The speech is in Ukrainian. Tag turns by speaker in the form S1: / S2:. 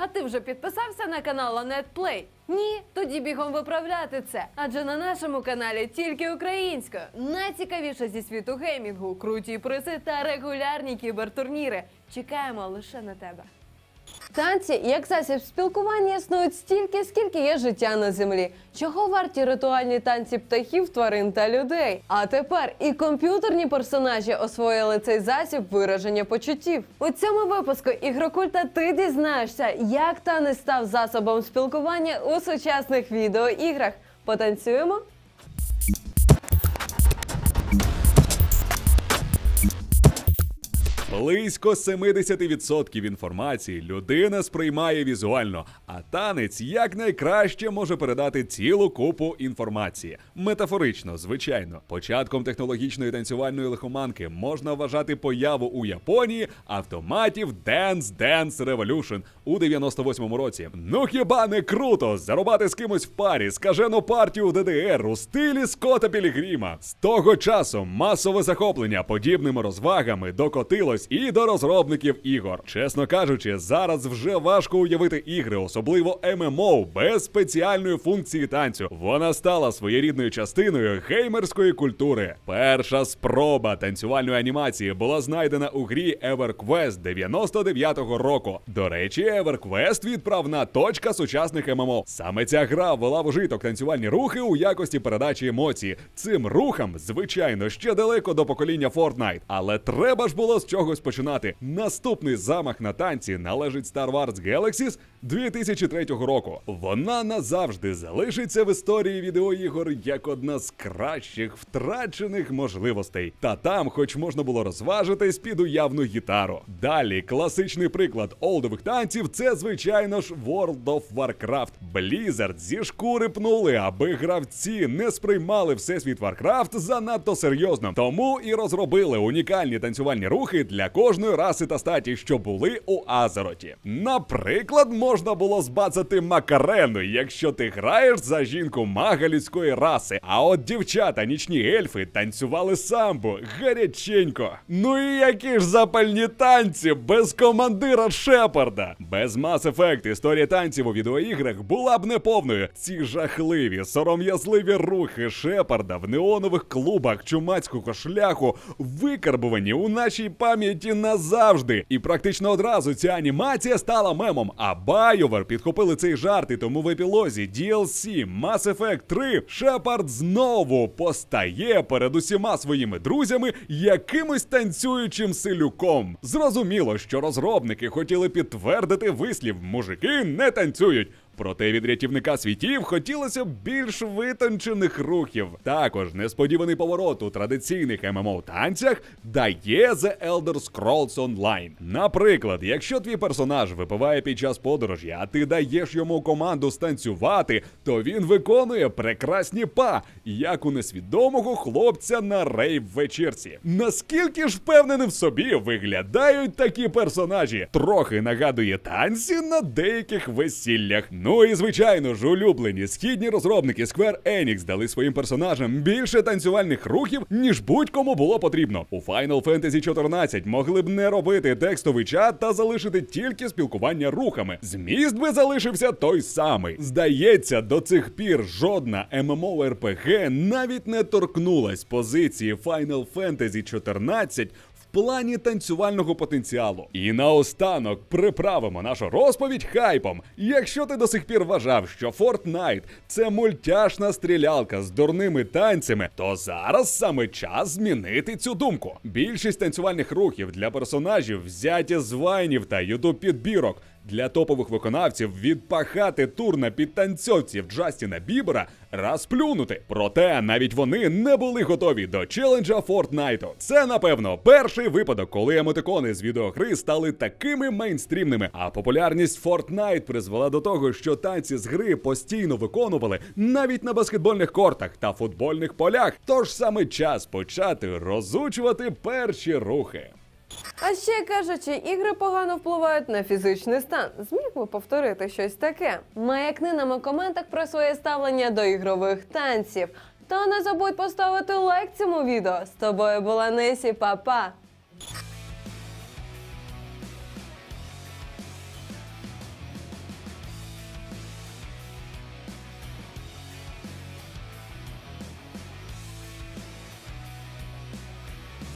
S1: А ти вже підписався на канал Анет Плей? Ні? Тоді бігом виправляти це. Адже на нашому каналі тільки українською. Найцікавіше зі світу геймінгу, круті призи та регулярні кібертурніри. Чекаємо лише на тебе. Танці як засіб спілкування існують стільки, скільки є життя на землі. Чого варті ритуальні танці птахів, тварин та людей? А тепер і комп'ютерні персонажі освоїли цей засіб вираження почуттів. У цьому випуску ігрокульта ти дізнаєшся, як танець став засобом спілкування у сучасних відеоіграх. Потанцюємо?
S2: Близько 70% інформації людина сприймає візуально, а танець якнайкраще може передати цілу купу інформації. Метафорично, звичайно, початком технологічної танцювальної лихоманки можна вважати появу у Японії автоматів Dance Dance Revolution у 98-му році. Ну хіба не круто зарубати з кимось в парі скажену партію ДДР у стилі Скотта Пілігріма? З того часу масове захоплення подібними розвагами докотилось і до розробників ігор. Чесно кажучи, зараз вже важко уявити ігри, особливо ММО, без спеціальної функції танцю. Вона стала своєрідною частиною геймерської культури. Перша спроба танцювальної анімації була знайдена у грі EverQuest 99-го року. До речі, EverQuest – відправна точка сучасних ММО. Саме ця гра ввела в ужиток танцювальні рухи у якості передачі емоцій. Цим рухам, звичайно, ще далеко до покоління Fortnite, але треба ж було з чогось починати. Наступний замах на танці належить Star Wars Galaxies 2003 року. Вона назавжди залишиться в історії відеоігор як одна з кращих втрачених можливостей. Та там, хоч можна було розважитись під уявну гітару. Далі класичний приклад олдових танців це, звичайно ж, World of Warcraft. Blizzard зі шкури пнули, аби гравці не сприймали всесвіт Warcraft занадто серйозно. Тому і розробили унікальні танцювальні рухи для кожної раси та статі, що були у Азероті. Наприклад, можна було збацати Макарену, якщо ти граєш за жінку мага людської раси. А от дівчата, нічні ельфи, танцювали самбо гаряченько. Ну і які ж запальні танці без командира Шепарда. Без Mass Effect історія танців у відеоіграх була б неповною. Ці жахливі, сором'язливі рухи Шепарда в неонових клубах чумацького шляху викарбувані у нашій пам'яті назавжди. І практично одразу ця анімація стала мемом. А BioWare підхопили цей жарт, і тому в епілозі DLC Mass Effect 3 Шепард знову постає перед усіма своїми друзями якимось танцюючим селюком. Зрозуміло, що розробники хотіли підтвердити вислів мужики не танцюють. Проте від рятівника світів хотілося б більш витончених рухів. Також несподіваний поворот у традиційних ММО танцях дає The Elder Scrolls Online. Наприклад, якщо твій персонаж випиває під час подорожі, а ти даєш йому команду станцювати, то він виконує прекрасні па, як у несвідомого хлопця на рейв вечірці. Наскільки ж впевненим в собі виглядають такі персонажі? Трохи нагадує танці на деяких весіллях. Ну і звичайно ж, улюблені східні розробники Square Enix дали своїм персонажам більше танцювальних рухів, ніж будь-кому було потрібно. У Final Fantasy 14 могли б не робити текстовий чат та залишити тільки спілкування рухами. Зміст би залишився той самий. Здається, до цих пір жодна MMORPG навіть не торкнулась позиції Final Fantasy 14 в плані танцювального потенціалу. І наостанок приправимо нашу розповідь хайпом. Якщо ти до сих пір вважав, що Fortnite – це мультяшна стрілялка з дурними танцями, то зараз саме час змінити цю думку. Більшість танцювальних рухів для персонажів взяті з вайнів та ютуб підбірок. Для топових виконавців відпахати тур на підтанцьовців Джастіна Бібера раз плюнути. Проте навіть вони не були готові до челенджа Фортнайту. Це напевно перший випадок, коли емотикони з відеогри стали такими мейнстрімними. А популярність Fortnite призвела до того, що танці з гри постійно виконували навіть на баскетбольних кортах та футбольних полях. Тож саме час почати розучувати перші рухи.
S1: А ще кажучи, ігри погано впливають на фізичний стан. Зміг би повторити щось таке? Маякни нам у коментах про своє ставлення до ігрових танців. Та не забудь поставити лайк цьому відео. З тобою була Несі, Па-па!